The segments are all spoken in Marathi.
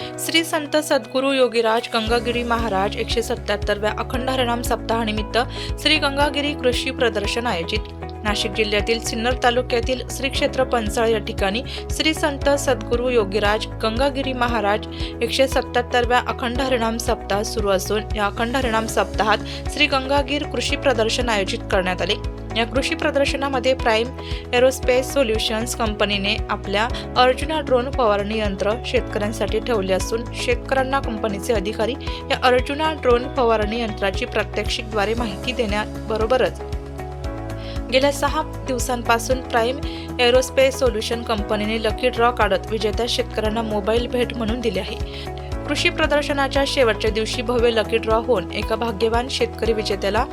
श्री संत सद्गुरू योगीराज गंगागिरी महाराज एकशे सत्याहत्तरव्या अखंड हरिणाम सप्ताहानिमित्त श्री गंगागिरी कृषी प्रदर्शन आयोजित. नाशिक जिल्ह्यातील सिन्नर तालुक्यातील श्री क्षेत्र पंचाळ या ठिकाणी श्री संत सद्गुरू योगीराज गंगागिरी महाराज एकशे सत्याहत्तरव्या अखंड हरिणाम सप्ताह सुरू असून या अखंड हरिणाम सप्ताहात श्री गंगागीर कृषी प्रदर्शन आयोजित करण्यात आले. या कृषी प्रदर्शनामध्ये प्राईम एरोस्पेस सोल्युशन्स कंपनीने आपल्या अर्जुना ड्रोन फवारणी यंत्र शेतकऱ्यांसाठी ठेवले असून शेतकऱ्यांना कंपनीचे अधिकारी या अर्जुना ड्रोन फवारणी यंत्राची प्रात्यक्षिकद्वारे माहिती देण्याबरोबरच गेल्या सहा दिवसांपासून प्राईम एरोस्पेस सोल्युशन कंपनीने लकी ड्रॉ काढत विजेत्या शेतकऱ्यांना मोबाईल भेट म्हणून दिले आहे. कृषी प्रदर्शनाच्या शेवटच्या दिवशी भव्य लकी ड्रॉ होऊन एका भाग्यवान शेतकरी विजेत्याला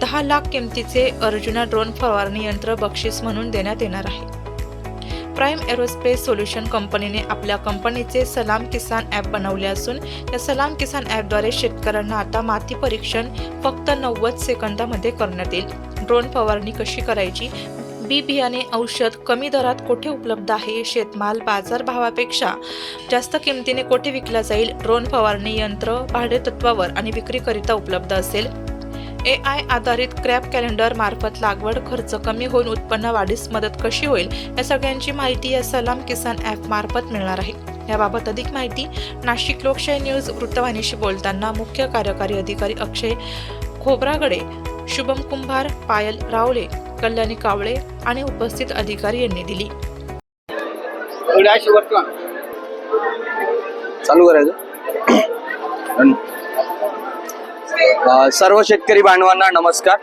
दहा लाख किमतीचे अर्जुना ड्रोन फवारणी यंत्र बक्षीस म्हणून देण्यात येणार आहे. प्राईम एरोस्पेस सोल्युशन कंपनीने आपल्या कंपनीचे सलाम किसान ॲप बनवले असून या सलाम किसान ॲपद्वारे शेतकऱ्यांना आता माती परीक्षण फक्त नव्वद सेकंदामध्ये करण्यात येईल. ड्रोन फवारणी कशी करायची? बी बियाणे औषध कमी दरात कोठे उपलब्ध आहे? शेतमाल बाजारभावापेक्षा जास्त किमतीने कोठे विकला जाईल? ड्रोन फवारणी यंत्र भाडेतत्वावर आणि विक्रीकरिता उपलब्ध असेल? ए आय आधारित क्रॅप कॅलेंडर मार्फत लागवड खर्च कमी होऊन उत्पन्न वाढीस मदत कशी होईल? या सगळ्यांची माहिती या सलाम किसान ॲप मार्फत मिळणार आहे. याबाबत अधिक माहिती नाशिक लोकशाही न्यूज वृत्तवाहिनीशी बोलताना मुख्य कार्यकारी अधिकारी अक्षय खोब्रागडे शुभम कुंभार पायल रावले कल्याणी कावळे आणि उपस्थित अधिकारी यांनी दिली. चालू करायचं. सर्व शेतकरी बांधवांना नमस्कार.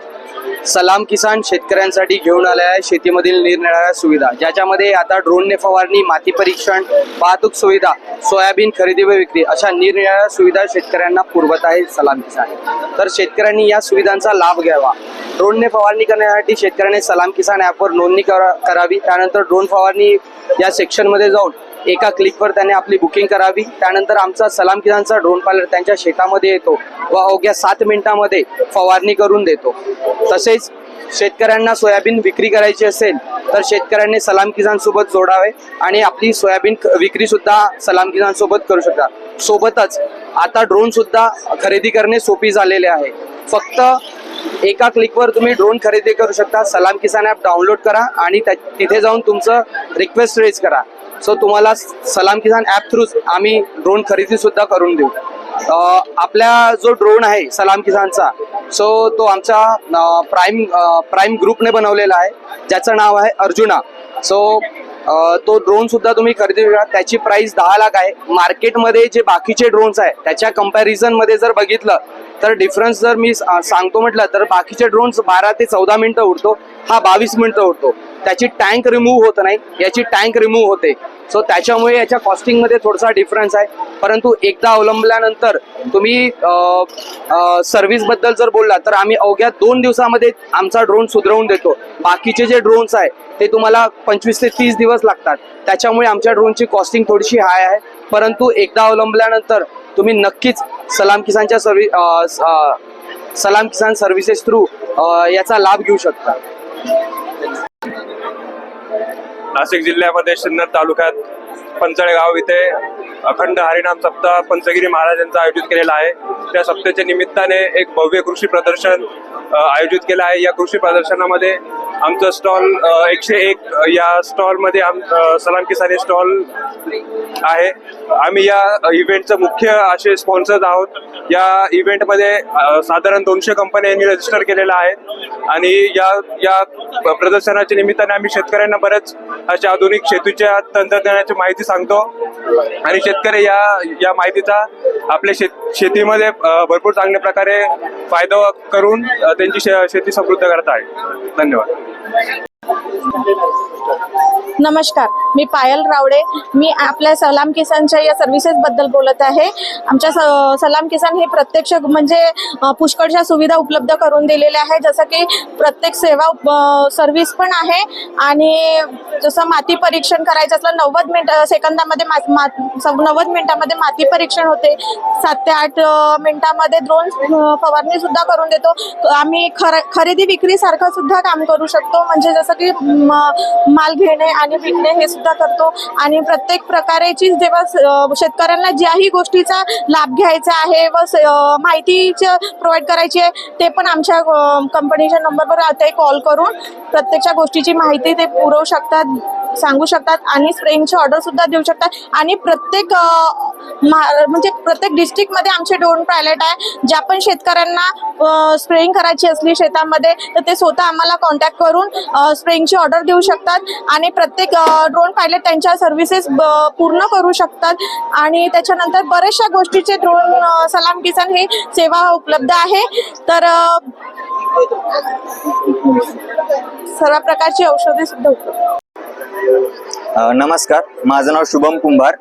सलाम किसान शेतकऱ्यांसाठी घेऊन आल्या आहे शेतीमधील निरनिराळ्या सुविधा ज्याच्यामध्ये आता ड्रोनने फवारणी माती परीक्षण वाहतूक सुविधा सोयाबीन खरेदी व विक्री अशा निरनिराळ्या सुविधा शेतकऱ्यांना पुरवत आहे सलाम किसान. तर शेतकऱ्यांनी या सुविधांचा लाभ घ्यावा. ड्रोनने फवारणी करण्यासाठी शेतकऱ्याने सलाम किसान ॲपवर नोंदणी करा करावी. त्यानंतर ड्रोन फवारणी या सेक्शनमध्ये जाऊन एका क्लिकवर त्याने आपली बुकिंग करावी. त्यानंतर आमचा सलाम किसानचा ड्रोन पायलट त्यांच्या शेतामध्ये येतो व अवघ्या सात मिनिटामध्ये फवारणी करून देतो. तसेच शेतकऱ्यांना सोयाबीन विक्री करायची असेल तर शेतकऱ्यांनी सलाम किसान सोबत जोडावे आणि आपली सोयाबीन विक्रीसुद्धा विक्री सुद्धा सलाम किसान सोबत करू शकता. सोबतच आता ड्रोन सुद्धा खरेदी करणे सोपी झालेले आहे. फक्त एका क्लिकवर तुम्ही ड्रोन खरेदी करू शकता. सलाम किसान ॲप डाउनलोड करा आणि त्या- तिथे जाऊन तुमचं रिक्वेस्ट रेज करा. सो तुम्हाला सलाम किसान ॲप थ्रू आम्ही ड्रोन खरेदी सुद्धा करून देऊ. आपला आपल्या जो ड्रोन आहे सलाम किसानचा सो तो आमचा प्राईम प्राईम ग्रुपने बनवलेला आहे. ज्याचं नाव आहे अर्जुना. सो तो ड्रोन सुद्धा तुम्ही खरेदी करा. त्याची प्राइस दहा लाख आहे. मार्केटमध्ये जे बाकीचे ड्रोन्स आहे त्याच्या comparison मध्ये जर बघितलं तर डिफरन्स जर मी सा- सांगतो म्हटलं तर बाकीचे ड्रोन्स बारा ते चौदा मिनिटं उडतो. हा बावीस मिनिटं उडतो. त्याची टँक रिमूव्ह होत नाही याची टँक रिमूव्ह होते. सो त्याच्यामुळे याच्या कॉस्टिंगमध्ये थोडासा डिफरन्स आहे. परंतु एकदा अवलंबल्यानंतर तुम्ही सर्व्हिसबद्दल जर बोलला तर आम्ही अवघ्या दोन दिवसामध्ये आमचा ड्रोन सुधरवून देतो. बाकीचे जे ड्रोन्स आहे ते तुम्हाला पंचवीस ते तीस दिवस लागतात. त्याच्यामुळे आमच्या ड्रोनची कॉस्टिंग थोडीशी हाय आहे. परंतु एकदा अवलंबल्यानंतर तुम्ही नक्कीच सलाम किसानच्या सर्व्हि स- सलाम किसान सर्व्हिसेस थ्रू याचा लाभ घेऊ शकता. नाशिक जिल्ह्यामध्ये सिन्नर तालुक्यात पंचळगाव इथे अखंड हरिनाम सप्ताह पंचगिरी महाराजांचा आयोजित केलेला आहे. त्या सप्ताहाच्या निमित्ताने एक भव्य कृषी प्रदर्शन आयोजित केलं आहे. या कृषी प्रदर्शनामध्ये आमचं स्टॉल एकशे एक या स्टॉलमध्ये आम सलाम किसान स्टॉल आहे. आम्ही या इव्हेंटचं मुख्य असे स्पॉन्सर्स आहोत. या इव्हेंटमध्ये साधारण दोनशे कंपन्यांनी रजिस्टर केलेलं आहे आणि या या प्रदर्शनाच्या निमित्ताने आम्ही शेतकऱ्यांना बरेच अशा आधुनिक शेतीच्या तंत्रज्ञानाची माहिती सांगतो. आणि शेतकरी या या माहितीचा आपल्या शेत शेतीमध्ये भरपूर चांगल्या प्रकारे फायदा करून त्यांची शे- शेती समृद्ध करत आहे. धन्यवाद. नमस्कार मी पायल रावडे. मी आपल्या सलाम किसानच्या या सर्व्हिसेस बद्दल बोलत आहे. आमच्या स- सलाम किसान हे प्रत्यक्ष म्हणजे पुष्कळच्या सुविधा उपलब्ध करून दिलेल्या आहे जसं की प्रत्येक सेवा सर्व्हिस पण आहे. आणि जसं माती परीक्षण करायचं असलं नव्वद मिनिट सेकंदामध्ये मा, मा, नव्वद मिनिटामध्ये माती परीक्षण होते. सात ते आठ मिनिटामध्ये ड्रोन फवारणी सुद्धा करून देतो. आम्ही खर खरेदी विक्री सारखं सुद्धा काम करू शकतो. म्हणजे जसं जसं माल घेणे आणि विकणे हे सुद्धा करतो. आणि प्रत्येक प्रकारेची जेव्हा शेतकऱ्यांना ज्याही गोष्टीचा लाभ घ्यायचा आहे व स- माहिती प्रोव्हाइड करायची आहे ते पण आमच्या कंपनीच्या नंबरवर आता कॉल करून प्रत्येकच्या गोष्टीची माहिती ते पुरवू शकतात. सांगू शकतात आणि स्प्रेंगची ऑर्डर सुद्धा देऊ शकतात. आणि प्रत्येक म्हणजे प्रत्येक डिस्ट्रिक्टमध्ये आमचे ड्रोन पायलट आहे. ज्या पण शेतकऱ्यांना स्प्रेइंग करायची असली शेतामध्ये तर ते स्वतः आम्हाला कॉन्टॅक्ट करून स्प्रेइंगची ऑर्डर देऊ शकतात. आणि प्रत्येक ड्रोन पायलट त्यांच्या सर्व्हिसेस पूर्ण करू शकतात. आणि त्याच्यानंतर बऱ्याचशा गोष्टीचे ड्रोन सलाम किसान हे सेवा उपलब्ध आहे. तर सर्व प्रकारची औषधे सुद्धा उपलब्ध नमस्कार. माझं नाव शुभम कुंभार.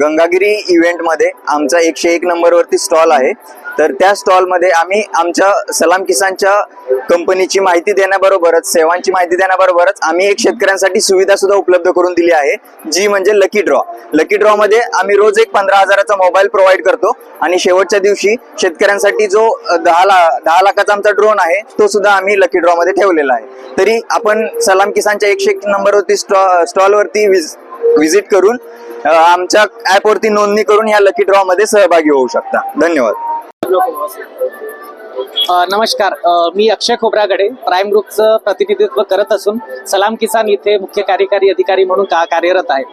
गंगागिरी इव्हेंटमध्ये आमचा एकशे एक नंबरवरती स्टॉल आहे. तर त्या स्टॉलमध्ये आम्ही आमच्या सलाम किसानच्या कंपनीची माहिती देण्याबरोबरच सेवांची माहिती देण्याबरोबरच आम्ही एक शेतकऱ्यांसाठी सुविधा सुद्धा उपलब्ध करून दिली आहे जी म्हणजे लकी ड्रॉ लकी ड्रॉमध्ये आम्ही रोज एक पंधरा हजाराचा मोबाईल प्रोव्हाइड करतो आणि शेवटच्या दिवशी शेतकऱ्यांसाठी जो दहा ला दहा लाखाचा आमचा ड्रोन आहे तो सुद्धा आम्ही लकी ड्रॉमध्ये ठेवलेला आहे. तरी आपण सलाम किसानच्या एकशे एक नंबरवरती स्टॉ स्टॉलवरती व्हिजिट करून आमच्या ॲपवरती नोंदणी करून या लकी ड्रॉमध्ये सहभागी होऊ शकता. धन्यवाद. bloque lo va. नमस्कार. मी अक्षय खोबरागडे प्राईम ग्रुपचं प्रतिनिधित्व करत असून सलाम किसान इथे मुख्य कार्यकारी अधिकारी म्हणून का कार्यरत आहे.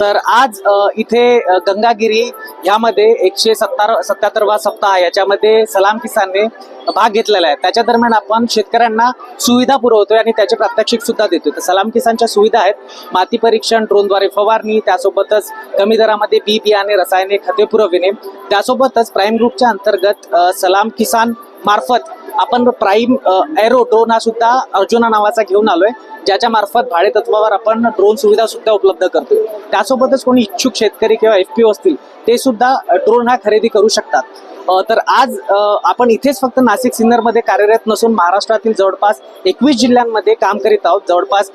तर आज इथे गंगागिरी यामध्ये एकशे सत्तर सत्याहत्तरवा सप्ताह याच्यामध्ये सलाम किसानने भाग घेतलेला आहे. त्याच्या दरम्यान आपण शेतकऱ्यांना सुविधा पुरवतोय आणि त्याचे प्रात्यक्षिक सुद्धा देतोय. तर सलाम किसानच्या सुविधा आहेत. माती परीक्षण ड्रोनद्वारे फवारणी त्यासोबतच कमी दरामध्ये बी बियाणे रसायने खते पुरविणे. त्यासोबतच प्राईम ग्रुपच्या अंतर्गत सलाम किसान मार्फत आपण प्राईम एरो ड्रोन हा सुद्धा अर्जुना नावाचा घेऊन आलोय ज्याच्या मार्फत भाडे तत्वावर आपण ड्रोन सुविधा सुद्धा उपलब्ध करतोय. त्यासोबतच कोणी इच्छुक शेतकरी किंवा एफ पी असतील ते सुद्धा ड्रोन हा खरेदी करू शकतात. तर आज आपण इथेच फक्त नाशिक सिन्नरमध्ये कार्यरत नसून महाराष्ट्रातील जवळपास एकवीस जिल्ह्यांमध्ये काम करीत आहोत. जवळपास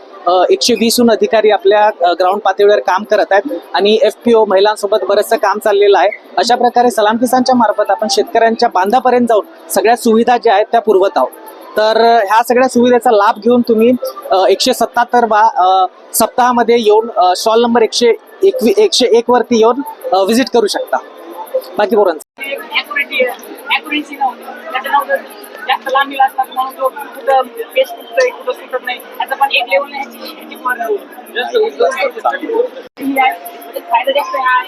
एकशे वीसहून अधिकारी आपल्या ग्राउंड पातळीवर काम करत आहेत आणि एफ पी ओ महिलांसोबत बरंचसं काम चाललेलं आहे. अशा प्रकारे सलाम किसानच्या मार्फत आपण शेतकऱ्यांच्या बांधापर्यंत जाऊन सगळ्या सुविधा ज्या आहेत त्या पुरवत आहोत. तर ह्या सगळ्या सुविधेचा लाभ घेऊन तुम्ही एकशे सत्ताहत्तर वा सप्ताहामध्ये येऊन स्टॉल नंबर एकशे एकवी एकशे एक वरती येऊन व्हिजिट करू शकता. बाकी पोरांचं. ॲक्युरेटी ॲक्युरेन्सी जास्त लांबीला असतात म्हणून तो कुठं बेस्ट कुठं कुठं सुटत नाही. त्याचा पण एक लेवल फायदा जास्त आहे.